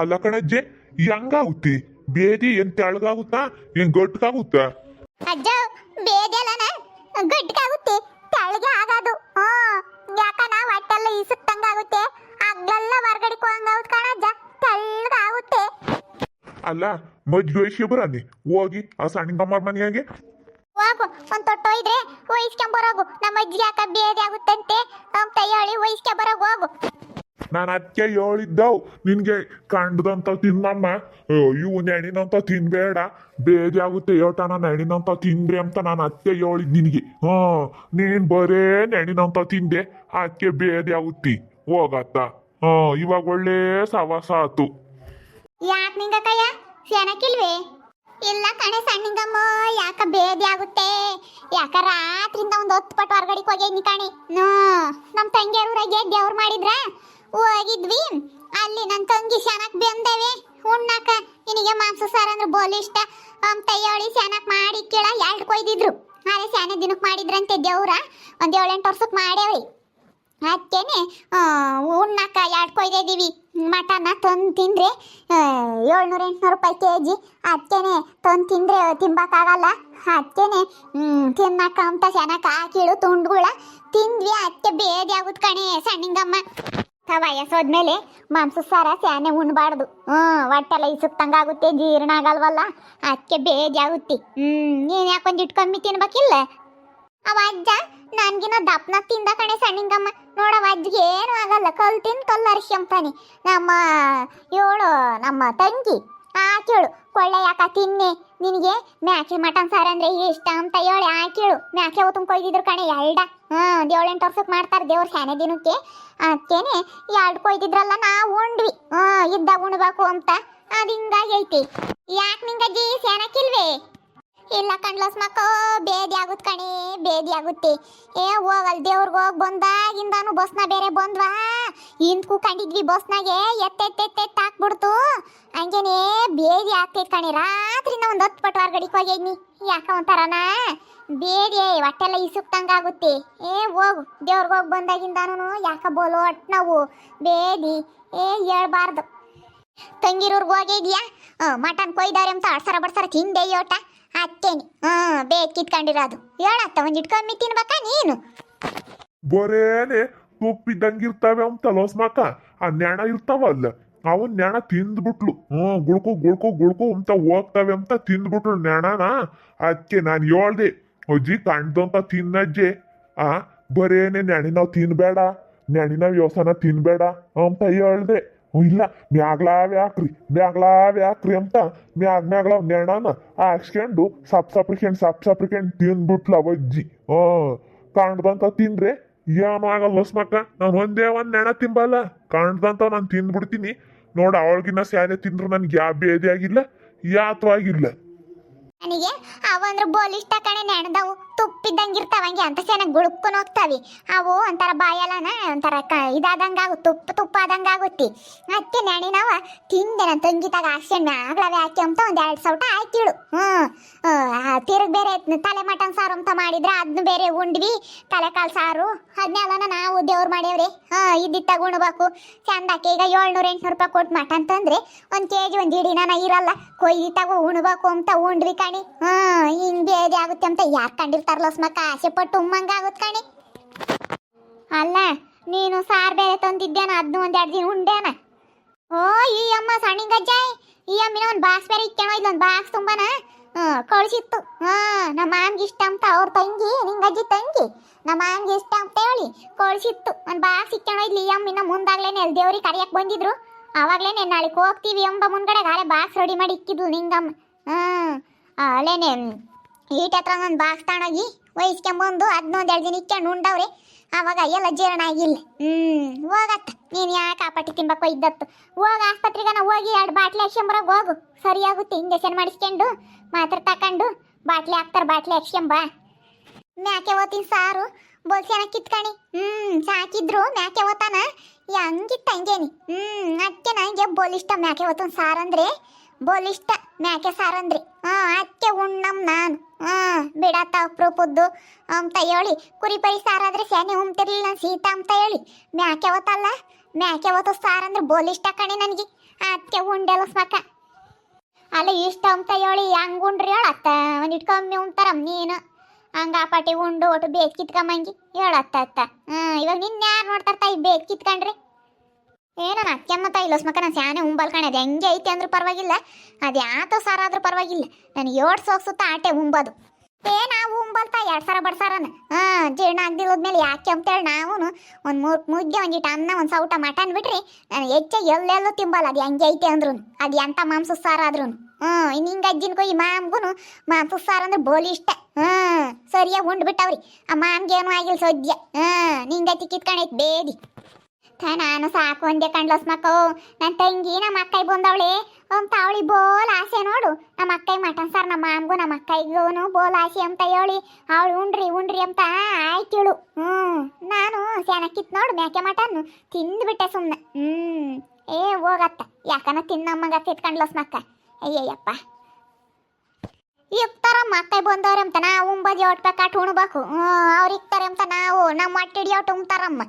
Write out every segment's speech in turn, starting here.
ಅಲ್ಲ ಕಣಜ್ಜೆ ಹೆಂಗಾಗುತ್ತೆ? ಬೇದಿ ಏನ್ ತೆಳಗಾಗುತ್ತಾ ಏನ್ ಗಟ್ಟಾಗುತ್ತಾ ಅಜ್ಜ ಗಟ್ಟಕ ಗಟ್ಟಿಗಾಗುತ್ತೆ ತೆಳಗೆ ಆಗೋದು. ಹಾ ಯಾಕನ ಹೊಟ್ಟೆಲ್ಲ ಇಸುತ್ತಂಗಾಗುತ್ತೆ ಹಗ್ಲೆಲ್ಲ ಹೊರಗಡೆ ಹೋಗಂಗಾಗುತ್ತೆ ಕಣಜ್ಜ ತೆಳ್ಳಗಾಗುತ್ತೆ. ಅಲ್ಲ ಮಜ್ಜಿ ಬರಾನಿ ಹೋಗಿ ಆ ಸಣ್ಣಗಮ್ಮರ ಮನೆಯಾಗೆ ಹೋಗು ಒಂದ್ ತೊಟ್ಟು ಇದ್ರೆ ವಹಿಸ್ಕೊಂಬರೋಗು ನಮ್ಮ ಅಜ್ಜಿ ಯಾಕ ಬೇದಿ ಆಗುತ್ತಂತೆ? ಅಂತ ಹೇಳಿ ವಹಿಸ್ಕೊಂಬರೋಗು ಹೋಗು. ನಾನು ಅದಕ್ಕೆ ಹೇಳಿದ್ದವು ನಿನ್ಗೆ ಕಂಡದಂತ ತಿನ್ನಮ್ಮ. ಇವು ನೆಣಿನಂತ ತಿನ್ಬೇಡ. ಬೇದಿ ಆಗುತ್ತೆ ಹೇಳ್ತಾನ ನೆಣಿನಂತ ತಿನ್ರಿ ಅಂತ ನಾನು ಅದಕ್ಕೆ ಹೇಳಿದ್ ನಿನಗೆ. ಹಾ, ನೀನ್ ಬರೇ ನೆಣಿನಂತ ತಿಂದೆ ಅದಕ್ಕೆ ಬೇದಿ ಆಗುತ್ತಿ ಹೋಗತ್ತ? ಹಾ, ಇವಾಗ ಒಳ್ಳೆ ಸವಾಸ ಆತು. ಯಾಕೆ ನಿಂಗ ಕಯ್ಯ ಸೆನಕಿಲ್ವೇ ಇಲ್ಲ ಕಣೆ ಸಣ್ಣಿಂಗಮ್ಮ, ಯಾಕ ಬೇದಿ ಆಗುತ್ತೆ ಯಾಕ ರಾತ್ರಿಂದ ಒಂದು ಹೊತ್ತು ಪಟ್ಟು ಹೊರಗಡೆ ಹೋಗಿ ಕಣೆ? ನೋ ನಮ್ಮ ತಂಗಿಯವ್ರ ಊರಾಗೆ ದೇವ್ರು ಮಾಡಿದ್ರ? ಹೋಗಿದ್ವಿ. ಅಲ್ಲಿ ನನ್ನ ತಂಗಿ ಶನಕ್ ಬೆಂದವೆ. ಉಣ್ಣಾಕ ನಿನಗೆ ಮಾಂಸ ಸಾರು ಅಂದ್ರೆ ಬೋಲ್ ಇಷ್ಟ. ಹೇಳಿ ಶನಕ್ ಮಾಡಿ ಕೇಳ ಎರಡು ಕೊಯ್ದಿದ್ರು. ಅದೇ ಶಾನೆ ದಿನಕ್ಕೆ ಮಾಡಿದ್ರಂತೆ ದೇವ್ರ. ಒಂದು ಏಳೆಂಟು ವರ್ಷಕ್ಕೆ ಮಾಡ್ಯಾವ್ರಿ. ಅದಕ್ಕೇನೆ ಉಣ್ಣಕ್ಕ ಎರಡು ಕೊಯ್ದಿದ್ದೀವಿ ಮಟನ್ನ ತಂದು ತಿಂದರೆ ಏಳ್ನೂರ, ಎಂಟುನೂರು ರೂಪಾಯಿ ಕೆ ಜಿ ಅದಕ್ಕೇನೆ ತಂದು ತಿಂದರೆ ತಿಂಬಕ್ಕಾಗಲ್ಲ. ಅದಕ್ಕೇನೆ ತಿನ್ನಕ್ಕ ಅಂತ ಚೆನ್ನಾಗಿ ಹಾಕಿಳು ತುಂಡುಗಳ. ತಿಂದ್ವಿ ಅದಕ್ಕೆ ಬೇದಿ ಆಗುತ್ತೆ ಕಣೆ, ಸಣ್ಣಿಂಗಮ್ಮ. ತ ವಯಸ್ಸೋದ್ಮೇಲೆ ಮಾಂಸ ಸಾರ, ಸ್ಯಾನೆ ಉಣ್ಬಾರ್ದು. ಹ್ಞೂ ಹೊಟ್ಟೆಲ್ಲ ಇಸುತ್ತಂಗಾಗುತ್ತೆ ಜೀರ್ಣ ಆಗಲ್ವಲ್ಲ? ಅದಕ್ಕೆ ಬೇಜಾಗುತ್ತೆ. ಆಗುತ್ತೆ ಹ್ಞೂ ನೀನು ಯಾಕೊಂದಿಟ್ಟು ಕಮ್ಮಿ ತಿನ್ಬೇಕಿಲ್ಲ ಅವ ಅಜ್ಜ ನನ್ಗಿನ ದಪ್ಪನ ತಿಂದ ಕಣೆ ಸಣ್ಣಿಂಗಮ್ಮ. ನೋಡವ ಅಜ್ಜಿಗೆ ಏನು ಆಗಲ್ಲ ಕಲ್ ತಿಂದು ಕಲ್ಲು ನಮ್ಮ, ಇವಳು ನಮ್ಮ ತಂಗಿ. ಆಕೇಳು ಕೊಳ್ಳೆ ಯಾಕ? ತಿನ್ನಿ. ನಿನಗೆ ಮ್ಯಾಕೆ ಮಟನ್ ಸಾರು ಅಂದ್ರೆ ಇಷ್ಟ ಅಂತ ಹೇಳಿ. ಆ, ಕೇಳು. ಮ್ಯಾಕೆ ಓ ಕೊಯ್ದಿದ್ರು ಕಣೆ ಎರಡ ಹಾಂ ಏಳೆಂಟು ವರ್ಷಕ್ಕೆ ಮಾಡ್ತಾರೆ ದೇವ್ರ ಶಾನೆ ದಿನಕ್ಕೆ. ಅದಕ್ಕೇನೆ ಎರಡು ಕೊಯ್ದಿದ್ರಲ್ಲ ನಾ ಉಂಡ್ವಿ. ಹಾಂ ಇದ್ದಾಗ ಉಣ್ಬೇಕು ಅಂತ. ಅದು ಹಿಂಗಾಗೈತಿ ಯಾಕೆ ನಿಂಗಜ್ಜಿ ಸ್ಯಾನಕ್ಕಿಲ್ವೇ ಇಲ್ಲ ಕಣ್ಲಸ್ ಮಕ್ಕ, ಬೇದಿ ಆಗುತ್ತೆ ಕಣಿ, ಬೇದಿ ಆಗುತ್ತೆ. ಏ, ಹೋಗಲ್ ದೇವ್ರಿಗೆ ಹೋಗಿ ಬಂದಾಗಿಂದಾನು ಬಸ್ನ ಬೇರೆ ಬಂದ್ವಾ? ಹಿಂದ್ ಕೂಕೊಂಡಿದ್ವಿ ಬಸ್ನಾಗೆ, ಎತ್ತೆತ್ತೆತ್ತೆತ್ತು ಹಾಕ್ಬಿಡ್ತು. ಹಂಗೇನೆ ಬೇದಿ ಆಗ್ತೈತೆ ಕಣೆ ರಾತ್ರಿಯಿಂದ ಒಂದು ಹತ್ತು ಪಟ್ಟು ಹೊರಗಡೆ ಹೋಗಿದ್ನಿ ಯಾಕ ಒಂಥರನ? ಬೇದಿ ಹೊಟ್ಟೆಲ್ಲ ಇಸುಕ್ತಂಗಾಗುತ್ತೆ ಏ, ಹೋಗು, ದೇವ್ರಿಗೆ ಹೋಗಿ ಬಂದಾಗಿಂದಾನು ಯಾಕ ಬೋಲು ನಾವು? ಬೇದಿ, ಏ, ಹೇಳ್ಬಾರ್ದು. ತಂಗಿರೂರ್ಗೆ ಹೋಗಿದ್ಯಾ ಮಟನ್ ಕೊಯ್ದವ್ರೆ ಅಂತ ಅಡ್ಸರ ಬಡ್ಸರ ತಿಂದೆ ಯೋಟ ಅತ್ತೇನಿ ಹಾ ಬೇಗ ಕಿತ್ಕೊಂಡಿರೋದು ಹೇಳತ್ತ ಇಟ್ಕೊಂಡ್ ಕಮ್ಮಿ ತಿನ್ಬೇಕಾ ನೀನು? ಬರೇನೆ ತುಪ್ಪಿದ್ದಂಗಿರ್ತಾವೆ ಅಂತ ಲೋಸ್ಮಾಕ ಆ ನೆಣ ಇರ್ತಾವಲ್ಲ ಅವನ್ ನೆಣ ತಿಂದ್ಬಿಟ್ಲು. ಹ್ಮ್ ಗುಳ್ಕು ಗುಳ್ಕು ಗುಳ್ಕು ಅಂತ ಹೋಗ್ತಾವೆ ಅಂತ ತಿಂದ್ಬಿಟ್ಲು ನೆಣನ ಅದಕ್ಕೆ ನಾನು ಹೇಳ್ದೆ, ಅಜ್ಜಿ ಕಂಡ್ದಂತ ತಿನ್ನಜ್ಜೆ. ಆ, ಬರೇನೆ ನೆಣಿನಾವ್ ತಿನ್ಬೇಡ. ನೆಣಿನ ವ್ಯವಸಾಯನ ತಿನ್ಬೇಡ ಅಂತ ಹೇಳ್ದೆ. ಇಲ್ಲ ಮ್ಯಾಗ್ಲಾವೆ ಹಾಕ್ರಿ ಮ್ಯಾಗ್ಲಾವೆ ಹಾಕ್ರಿ ಅಂತ ಮ್ಯಾಗ್, ಮ್ಯಾಗ್ಲ ನೆಣನ ಹಾಕ್ಸ್ಕೊಂಡು ಸಪ್ ಸಪ್ರಿಕೆಂಡ್ ಸಪ್ ಸಪ್ರಿಕೆಂಡ್ ತಿಂದ್ಬಿಟ್ಲ ಬಜ್ಜಿ ಓ, ಕಾಣ್ದಂತ ತಿಂದ್ರೆ ಏನು ಆಗಲ್ಲ ಲಸ್ಮಕ್ಕ, ನಾನು ಒಂದೇ ಒಂದು ನೆಣ ತಿಂಬಲ್ಲ. ಕಾಣ್ದಂತ ನಾನು ತಿಂದ್ಬಿಡ್ತೀನಿ. ನೋಡ, ಅವಳಿಗಿನ್ನ ಸ್ಯಾನೆ ತಿಂದ್ರು ನನ್ಗೆ ಯಾವ ಭೇದಿ ಆಗಿಲ್ಲ ಯಾತು ಆಗಿಲ್ಲ ನನಗೆ? ಅವಂದ್ರ ಬೋಲ್ ಇಷ್ಟ ಕಣೆ ನೆಣದವು, ತುಪ್ಪಿದ್ದಂಗಿರ್ತಾವ ಹಂಗೆ, ಅಂತ ಚೆನ್ನಾಗಿ ಗುಳುಕ್ಕೊಂಡು ಹೋಗ್ತಾವಿ. ಅವು ಒಂಥರ ಬಾಯಲ್ಲನ ಒಂಥರ ಕ ಇದಾದಂಗೆ ಆಗುತ್ತೆ ತುಪ್ಪ ತುಪ್ಪ ಆದಂಗ ಆಗುತ್ತೆ ಅದಕ್ಕೆ ನೆಣಿನವ ತಿಂದೆ ನನ್ನ ತಂಗಿ ಆಸೆ ಮ್ಯಾಗ್ಲವೇ ಹಾಕಿ ಅಂತ ಒಂದು ಎರಡು ಸೌಟ ಹಾಕಿಳು. ಹ್ಞೂ ತಿರುಗಿ ಬೇರೆ ತಲೆ ಮಟನ್ ಸಾರು ಅಂತ ಮಾಡಿದ್ರೆ ಅದನ್ನ ಬೇರೆ ಉಂಡ್ವಿ. ತಲೆ ಕಾಳು ಸಾರು ಅದನ್ನೆಲ್ಲನ ನಾವು ದೇವ್ರು ಮಾಡೇವ್ರಿ ಹಾಂ ಇದ್ದಿತ್ತಾಗ ಉಣ್ಬೇಕು ಚಂದಕ್ಕೆ ಈಗ ಏಳ್ನೂರ, ಎಂಟ್ನೂರು ರೂಪಾಯಿ ಕೊಟ್ಟು ಮಟನ್ ತಂದ್ರೆ ಒಂದು ಕೆ ಜಿ ಒಂದು ನಾನು ಇರಲ್ಲ. ಕೊಯ್ದಿತ್ತಾಗ ಉಣ್ಬೇಕು ಅಂತ ಉಂಡ್ವಿ ಕಣಿ ಹಾ ಹಿಂಗೆ ಬೇದಿ ಆಗುತ್ತೆ ಅಂತ ಯಾರು ಕಂಡಿರ್ತಾರಲ್ಲ ಸ್ಮಕ್ಕ? ಆಸೆ ಪಟ್ಟು ಉಮ್ಮಂಗ ಆಗುತ್ತೆ ಕಣಿ. ಅಲ್ಲ, ನೀನು ಸಾರ್ ಬೇರೆ ತಂದಿದ್ದೇನ ಅದನ್ನ ಒಂದ್ ಎರಡು ದಿನ ಉಂಡೇನ ಓ, ಈ ಅಮ್ಮ ಸಣ್ಣಿಂಗಜ್ಜಾಯ್ ಈ ಅಮ್ಮಿನ ಒಂದು ಬಾಕ್ಸ್ ಬೇರೆ ಇಕ್ಕೇನೋ ಇಲ್ಲ, ಒಂದು ಬಾಕ್ಸ್ ತುಂಬಾನ? ಕಳ್ಸಿತ್ತು. ಹಾ ನಮ್ಮ ಮಾಮ್ಗೆ ಇಷ್ಟ ಅಂತ ಅವ್ರ ತಂಗಿ ನಿಂಗಜ್ಜಿ ತಂಗಿ. ನಮ್ಮ ಮಾಮ್ಗೆ ಇಷ್ಟ ಅಂತ ಹೇಳಿ ಕಳಿಸಿತ್ತು. ಒಂದು ಬಾಕ್ಸ್ ಇಕ್ಕೇನೋ ಇಲ್ಲಿ, ಈ ಅಮ್ಮಿನ ಮುಂದಾಗ್ಲೇನೆ ಅಲ್ಲಿ ದೇವ್ರಿಗೆ ಕರಿಯಕ್ಕೆ ಬಂದಿದ್ರು. ಆವಾಗ್ಲೇನೆ ನಾಳೆಗೆ ಹೋಗ್ತೀವಿ ಎಂಬ ಮುಂದ್ಗಡೆ ಗಾಳೆ ಬಾಕ್ಸ್ ರೆಡಿ ಮಾಡಿ ಇಕ್ಕಿದ್ಲು ನಿಂಗಮ್ಮ. ಹ್ಮ್ ಅಲ್ಲೇನೆ ಈಟ್ ಹತ್ರ ಒಂದೊಂದು ಬಾಕ್ಸ್ ತಗೊಂಡೋಗಿ ವಹಿಸ್ಕೊಂಬಂದು ಅದನ್ನೊಂದು ಎರಡು ದಿನ ಇಟ್ಕೊಂಡು ಉಂಡವ್ರೆ. ಆವಾಗ ಎಲ್ಲ ಜೀರ್ಣ ಆಗಿಲ್ಲ. ಹ್ಮ್, ಹೋಗತ್ತ. ನೀನು ಯಾಕೆ ಆಪಟ್ಟಿ ತಿನ್ಬೇಕು ಇದ್ದತ್ತು? ಹೋಗ ಆಸ್ಪತ್ರೆಗನ ಹೋಗಿ ಎರಡು ಬಾಟ್ಲಿ ಹಾಕ್ಸ್ಕೊಂಬರೋಗಿ ಹೋಗು. ಸರಿಯಾಗುತ್ತೆ, ಇಂಜೆಕ್ಷನ್ ಮಾಡಿಸ್ಕೊಂಡು ಮಾತ್ರ ತಕೊಂಡು ಬಾಟ್ಲಿ ಹಾಕ್ತಾರೆ, ಬಾಟ್ಲಿ ಹಾಕ್ಸ್ಕೊಂಬ. ಮ್ಯಾಕೆ ಓತಿನ ಸಾರು? ಬೋಲ್ಸೇನ ಕಿತ್ಕಣಿ. ಹ್ಮ್, ಸಾಕಿದ್ರು, ಮ್ಯಾಕೆ ಓತಾನ ಹಂಗಿತ್ತ ಹಂಗೇನಿ. ಹ್ಮ್ ಅದಕ್ಕೆ ನನಗೆ ಬೋಲ್ ಇಷ್ಟ ಮ್ಯಾಕೆ ಓತನ್ ಸಾರು ಅಂದ್ರೆ ಬೋಲ್ ಇಷ್ಟ ಮ್ಯಾಕೆ ಸಾರು ಅಂದ್ರೆ ಹಾ ಅದಕ್ಕೆ ಉಣ್ಣಮ್ ನಾನು ಹಾ ಬಿಡತ್ತ ಅಪ್ರೂಪದ್ದು ಅಂತ ಹೇಳಿ ಕುರಿ ಪರಿ ಸಾರಾದ್ರೆ ಸ್ಯಾನೆ ಉಮ್ತಿರ್ಲಿಲ್ಲ ಸೀತಾ ಅಂತ ಹೇಳಿ. ಮ್ಯಾಕೆ ಓತಲ್ಲ ಮ್ಯಾಕೆ ಓತು ಸಾರ್ ಅಂದ್ರೆ ಬೋಲ್ ಇಷ್ಟ ಕಣೆ ನನಗೆ. ಅದಕ್ಕೆ ಉಂಡೆಲ್ಲ ಸ್ಮಕ ಅಲ್ಲ ಇಷ್ಟ ಅಂತ ಹೇಳಿ ಹೆಂಗ್ ಉಂಡ್ರಿ ಹೇಳತ್ತ? ಒಂದಿಟ್ಟು ಕಮ್ಮಿ ಉಣ್ತಾರ ನೀನು. ಹಂಗ ಆ ಉಂಡು ಒಟ್ಟು ಬೇಕ್ ಕಿತ್ಕೊಂಬಂಗಿ ಹೇಳತ್ತ ಅತ್ತ ಹ್ಞೂ ಇವಾಗ ನಿನ್ನ ಯಾರು ನೋಡ್ತಾರ ತಾಯಿ ಬೇಕ್ ಕಿತ್ಕೊಂಡ್ರಿ? ಏನೋ ಅತ್ಯಮ್ಮ ತಾಯಿ ಲಸ್ಮಕ ನಾನು ಸ್ಯಾನೆ ಉಂಬಲ್ ಕಣೆ ಅದು ಹೆಂಗೆ ಐತೆ ಅಂದ್ರೂ ಪರವಾಗಿಲ್ಲ. ಅದು ಯಾತೋ ಸಾರ ಆದ್ರೂ ಪರವಾಗಿಲ್ಲ. ನನಗೆ ಏಳು ಸೋಗ್ಸುತ್ತ ಆಟೆ ಉಂಬೋದು. ಏ, ನಾವು ಉಂಬಲ್ತ ಎರಡು ಸಾರ ಬಡ್ಸಾರನ ಹಾಂ, ಜೀರ್ಣ ಆಗ್ದಿಲ್ಲದ್ಮೇಲೆ ಯಾಕೆ ಅಂತೇಳಿ ನಾವು ಒಂದು ಮೂರು ಮುದ್ದೆ ಒಂದಿಟ್ಟು ಅನ್ನ, ಒಂದು ಸೌಟ ಮಟನ್ ಬಿಟ್ರಿ, ನಾನು ಹೆಚ್ಚಾಗಿ ಎಲ್ಲೆಲ್ಲೂ ತಿಂಬಲ್ಲ. ಅದು ಹೆಂಗೆ ಐತೆ ಅಂದ್ರು ಅದು ಎಂಥ ಮಾಂಸ ಸಾರ ಆದ್ರೂ ಹ್ಞೂ ಇನ್ನು ಹಿಂಗೆ ಅಜ್ಜಿನ ಕೊಯ್ ಮಾಮ್ಗೂ ಮಾಂಸ ಸಾರ ಅಂದ್ರೆ ಬೋಲಿ ಇಷ್ಟ. ಹ್ಞೂ, ಸರಿಯಾಗಿ ಉಂಡು ಬಿಟ್ಟವ್ರಿ ಆ ಮಾಮ್ಗೆ ಏನು ಆಗಿಲ್ಲ ಸದ್ಯ. ಹ್ಞೂ, ನಿಂಗತಿ ಕಿತ್ಕೊಂಡೈತೆ ಬೇದಿ. ಥ ನಾನು ಸಾಕು ಒಂದೇ ಕಂಡ್ಲಸ್ ಮಕ್ಕೋ ನನ್ನ ತಂಗಿ, ನಮ್ಮ ಅಕ್ಕೈ ಬಂದವಳೆ. ಅವಳಿ ಬೋಲ್ ಆಸೆ ನೋಡು. ನಮ್ಮ ಅಕ್ಕೈ ಮಟನ್ ಸರ್, ನಮ್ಮ ಮಾಮ್ಗೂ, ನಮ್ಮ ಅಕ್ಕೈಗೂ ಬೋಲ್ ಆಸೆ ಅಂತ ಹೇಳಿ. ಅವಳು ಉಂಡ್ರಿ ಉಂಡ್ರಿ ಅಂತ ಆಯ್ತಿಳು. ಹ್ಞೂ ನಾನು ಸ್ಯಾನಕ್ಕಿತ್ ನೋಡು ಮ್ಯಾಕೆ ಮಟನ್ ತಿಂದ್ಬಿಟ್ಟೆ ಸುಮ್ಮನೆ ಹ್ಞೂ ಏ, ಹೋಗತ್ತ. ಯಾಕನ ತಿನ್ನಮ್ಮಗ ತಿತ್ಕೊಂಡ್ಲಸ್ ಮಕ್ಕ ಅಯ್ಯಯ್ಯಪ್ಪ. ಇಕ್ತಾರ ಮಕ್ಕೈ ಬಂದವ್ರೆ ಅಂತ. ನಾವು ಉಂಬದಿ ಒಟ್ಬೇಕಾಟ್ ಉಣ್ಬೇಕು. ಅವ್ರು ಇಕ್ತಾರೆ ಅಂತ ನಾವು. ನಮ್ಮ ಹೊಟ್ಟೆ ಹಿಡಿಯೋಟ್ ಉಣ್ತಾರಮ್ಮ.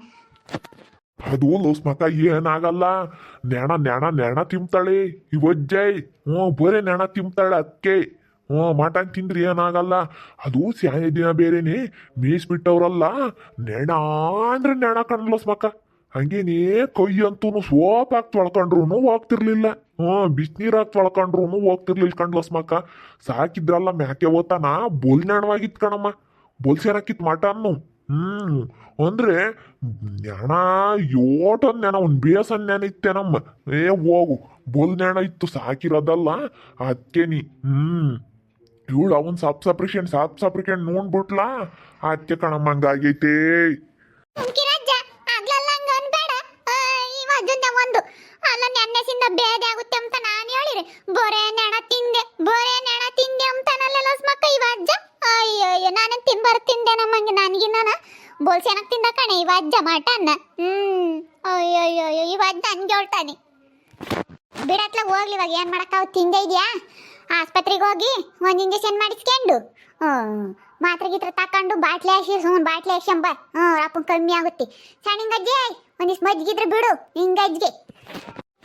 ಅದು ಲೋಸ್ಮಕ ಏನಾಗಲ್ಲ ನೆಣ ನೆಣ ನೆಣ ತಿಂತಾಳೆ. ಇವಜ್ಜೈ ಹ್ಞೂ, ಬರೇ ನೆಣ ತಿಂತಾಳೆ ಅದಕ್ಕೆ ಹ್ಞೂ, ಮಟನ್ ತಿಂದ್ರೆ ಏನಾಗಲ್ಲ ಅದು ಸ್ಯಾಯ ದಿನ ಬೇರೆನೆ. ಮೀಸ್ಬಿಟ್ಟವ್ರಲ್ಲ ನೆಣ ಅಂದ್ರೆ ನೆಣ ಕಣ್ಲೋಸ್ಮಕ ಹಂಗೇನೇ ಕೈ ಅಂತೂ ಸೋಪ್ ಹಾಕಿ ತೊಳ್ಕೊಂಡ್ರು ಹೋಗ್ತಿರ್ಲಿಲ್ಲ. ಹ್ಞೂ ಬಿಸಿನೀರು ಹಾಕಿ ತೊಳ್ಕೊಂಡ್ರು ಹೋಗ್ತಿರ್ಲಿಲ್ಲ ಕಣ್ಲೋಸ್ಮಕ ಸಾಕಿದ್ರಲ್ಲ ಮ್ಯಾಕೆ ಓತಾನ ಬೋಲ್ ನೆಣವಾಗಿತ್ತು ಕಣಮ್ಮ. ಬೋಲ್ ಮಾಟ ಮಟನ್ನು. ಹ್ಮ್. ಅಂದ್ರೆ ನೆಣ ಯೋಟೊಂದ್ ನೆನ ಒಂದ್ ಬೇಸನ್ ನೆನ ಇತ್ತೇನಮ್ಮ ಏ, ಹೋಗು. ಬೋಲ್ ನೆಣ ಇತ್ತು, ಸಾಕಿರೋದಲ್ಲ. ಅದಕ್ಕೆ ನೀ, ಹ್ಮ್. ಇವಳು ಅವನ್ ಸಾಪ್ ಸಪ್ರಿಕೆಂಡ್ ಸಾಪ್ ಸಪ್ರಿಕೆಂಡ್ ನೋಡ್ಬಿಟ್ಲಾ? ಅದಕ್ಕೆ ಕಣಮ್ಮ ಹಂಗಾಗೈತೆ. ಅಲ್ಲ ಆಗುತ್ತೆ ಅಂತ ನಾನು ಹೇಳಿರಿ. ಬೊರೆ ನೆಣ ತಿಂದೆ, ಬೊರೆ ನೆಣ ತಿಂದೆ. ಅಂತಾನಲ್ಲ ಮಕ್ಕ ಇವಜ್ಜ? ಅಯ್ಯೋ ಅಯ್ಯೋ ನಾನು ತಿನ್ಬಾರ ತಿಂದೆ ನಮ್ಮಂಗೆ ನನಗಿನ್ನ ನಾನು ಬೋಲ್ಸೆನಕ್ ತಿಂದ ಕಣೆ? ಇವಜ್ಜ ಮಟನ್ನ ಹ್ಮ್. ಅಯ್ಯೋ ಅಯ್ಯೋ ಅಯ್ಯೋ ಇವಜ್ಜ ಹಂಗೆ ಹೇಳ್ತಾನೆ ಬಿಡತ್ಲ, ಹೋಗ್ಲಿ ಇವಾಗ. ಏನು ಮಾಡಕ್ಕಾವ್ ತಿಂದೆ ಇದೆಯಾ? ಆಸ್ಪತ್ರೆಗೆ ಹೋಗಿ ಒಂದು ಇಂಜೆಕ್ಷನ್ ಮಾಡಿಸ್ಕೊಂಡು. ಹ್ಮ್ ಮಾತ್ರೆ ಗಿತ್ರ ತಕೊಂಡು ಬಾಟ್ಲಿ ಹಾಕಿ ಸುಮ್ಮನೆ ಬಾಟ್ಲಿ ಹಾಕ್ಸಂಬ ಹ್ಞೂ, ಅಪ್ಪನ ಕಮ್ಮಿ ಆಗುತ್ತೆ. ಸಣ್ಣ ಸಣ್ಣಿಂಗಜ್ಜಿ ಒಂದಿಷ್ಟು ಮಜ್ಜಿಗಿದ್ರೆ ಬಿಡು ಹಿಂಗಜ್ಜಿಗೆ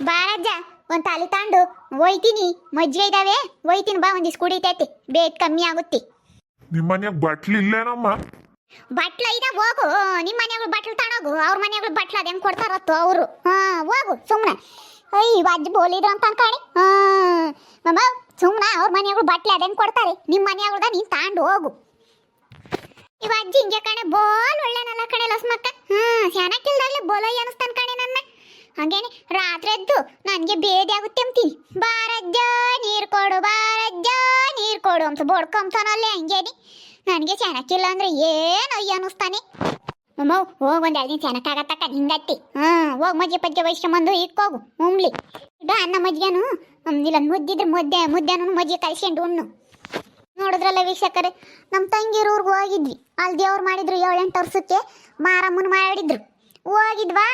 ಬಾರಜ್ಜ ಒಂದು ತಾಲಿ ತಾಂಡು ಒಯ್ತೀನಿ. ಮಜ್ಜಿಗೆ ಇದಾವೆ. ಒಯ್ತೀನಿ. ಬಾ ಒಂದಿಷ್ಟು ಕುಡಿತೈತಿ. ಬೇಟ್ ಕಮ್ಮಿ ಆಗುತ್ತೆ. ನಿಮ್ಮ ಮನ್ಯಾಗ ಬಟ್ಲು ಇಲ್ಲೇನಮ್ಮ? ಬಟ್ಲ ಇದ ಹೋಗು. ನಿಮ್ಮ ಮನೆಗಳು ಬಟ್ಲು ತಾಣೋಗು. ಅವ್ರ ಮನೆಗಳು ಬಟ್ಲ ಅದು ಹೆಂಗ್ ಕೊಡ್ತಾರತ್ತು ಅವರು. ಹಾ ಹೋಗು. ಸುಮ್ಮನೆ ಅಯ್ಯ ಅಜ್ಜಿ ಬೋಲಿದ್ರು ಅಂತ ಅನ್ಕಾಣಿ. ಹಾ. ಮಮ್ಮ ಸುಮ್ಮನೆ ಅವ್ರ ಮನೆಗಳು ಬಟ್ಲೆ ಅದು ಹೆಂಗ್ ಕೊಡ್ತಾರೆ? ನಿಮ್ಮ ಮನೆಗಳ್ದ ನೀನ್ ತಾಂಡು ಹೋಗು. ಇವ ಅಜ್ಜಿ ಹಿಂಗೆ ಕಣೆ ಬೋಲ್ ಒಳ್ಳೆನಲ್ಲ ಕಣೆ ಲಸ್ಮಕ್ಕ. ಹಾ ಶಾನಕ್ಕಿಲ್ದಾಗ್ಲೆ ಬೋಲೋ ಅನಿಸ್ತಾನ ಹಾಗೇನೆ ರಾತ್ರಿ ಎದ್ದು ನನಗೆ ಬೇದಿ ಆಗುತ್ತೆ ಅಂತೀನಿ. ಬಾರಜ್ಜ, ನೀರು ಕೊಡು, ಬಾರಜ್ಜ, ನೀರು ಕೊಡು ಅಂತ ಬಡ್ಕೊಂತಾನಲ್ಲೇ ಹಂಗೇನಿ. ನನಗೆ ಚೆನ್ನಾಗಿಲ್ಲ ಅಂದ್ರೆ ಏನು ಅಯ್ಯ ಅನ್ನಿಸ್ತಾನೆ. ಅಮ್ಮ ಹೋಗಿ ಒಂದು ಎರಡು ದಿನ ಚೆನ್ನಾಗಾಗತ್ತಕ್ಕ ಹಿಂಗತ್ತಿ ಹಾಂ ಹೋಗ್ ಮಜ್ಜೆ ಪಜ್ಜೆ ವೈಶ್ರಮಂದು ಇಟ್ಕೋಗು ಉಮ್ಲಿ. ಇಡ ಅನ್ನ ಮಜ್ಜಿಗೆನು. ಇಲ್ಲ ಮುದ್ದಿದ್ರೆ ಮುದ್ದೆ, ಮುದ್ದೆನೂ ಮಜ್ಜಿ ಕಲ್ಸ್ಕೊಂಡು ಉಣ್ಣು. ನೋಡಿದ್ರಲ್ಲ ವೀಕ್ಷಕರೇ ನಮ್ಮ ತಂಗಿರೂರ್ಗೆ ಹೋಗಿದ್ವಿ. ಅಲ್ಲಿ ದೇವ್ರು ಮಾಡಿದ್ರು ಏಳೆಂಟು ವರ್ಷಕ್ಕೆ ಮಾರಮ್ಮನ ಮಾಡಿದ್ರು. ಹೋಗಿದ್ವಾ?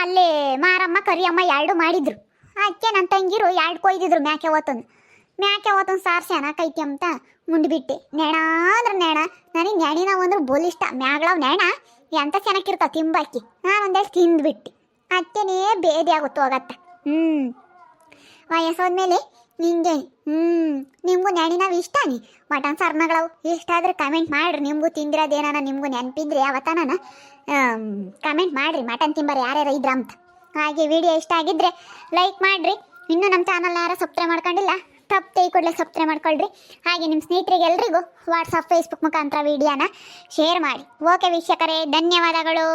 ಅಲ್ಲಿ ಮಾರಮ್ಮ, ಕರಿಯಮ್ಮ ಎರಡು ಮಾಡಿದ್ರು. ಅದಕ್ಕೆ ನನ್ನ ತಂಗಿರು ಎರಡು ಕೊಯ್ದಿದ್ರು ಮ್ಯಾಕೆ ಓತಂದು ಮ್ಯಾಕೆ ಓತಂದು ಸಾರು ಚೆನ್ನಾಗೈತಿ ಅಂತ ಮುಂದ್ಬಿಟ್ಟೆ. ನೆಣ ಅಂದ್ರೆ ನೆಣ ನನಗೆ ನೆಣಿನ ಅಂದ್ರೆ ಬೋಲ್ ಇಷ್ಟ. ಮ್ಯಾಗ್ಳವ್ ನೆಣ ಎಂತ ಚೆನ್ನಾಗಿರ್ತಾವ ತಿಂಬಾಕಿ. ನಾನು ಒಂದೇ ತಿಂದ್ಬಿಟ್ಟೆ. ಅಕ್ಕೇನೇ ಬೇದಿ ಆಗುತ್ತೆ ಹೋಗತ್ತ ಹ್ಞೂ ವಯಸ್ಸಾದ್ಮೇಲೆ ನಿಂಗೆ. ಹ್ಞೂ ನಿಮಗೂ ನಾವು ಇಷ್ಟಾನಿ. ಮಟನ್ ಸಾರ್ನಗಳವು. ಇಷ್ಟ ಆದ್ರೆ ಕಮೆಂಟ್ ಮಾಡ್ರಿ. ನಿಮಗೂ ತಿಂದಿರೋದೇನಾನ ನಿಮಗೂ ನೆನಪಿದ್ರೆ ಯಾವತ್ತಾನ ಕಮೆಂಟ್ ಮಾಡ್ರಿ. ಮಟನ್ ತಿಂಬರ್ ಯಾರ್ಯಾರು ಇದ್ರ ಅಂತ ಹಾಗೆ ವಿಡಿಯೋ ಇಷ್ಟ ಆಗಿದ್ರೆ ಲೈಕ್ ಮಾಡ್ರಿ. ಇನ್ನೂ ನಮ್ಮ ಚಾನಲ್ನ ಯಾರು ಸಬ್ಸ್ಕ್ರೈಬ್ ಮಾಡ್ಕೊಂಡಿಲ್ಲ, ತಪ್ಪು ಈ ಕೂಡಲೇ ಸಬ್ಸ್ಕ್ರೈಬ್ ಮಾಡ್ಕೊಳ್ರಿ. ಹಾಗೆ ನಿಮ್ಮ ಸ್ನೇಹಿತರಿಗೆ ಎಲ್ರಿಗೂ ವಾಟ್ಸಪ್ ಫೇಸ್ಬುಕ್ ಮುಖಾಂತರ ವಿಡಿಯೋನ ಶೇರ್ ಮಾಡಿ. ಓಕೆ ವೀಕ್ಷಕರೇ, ಧನ್ಯವಾದಗಳು.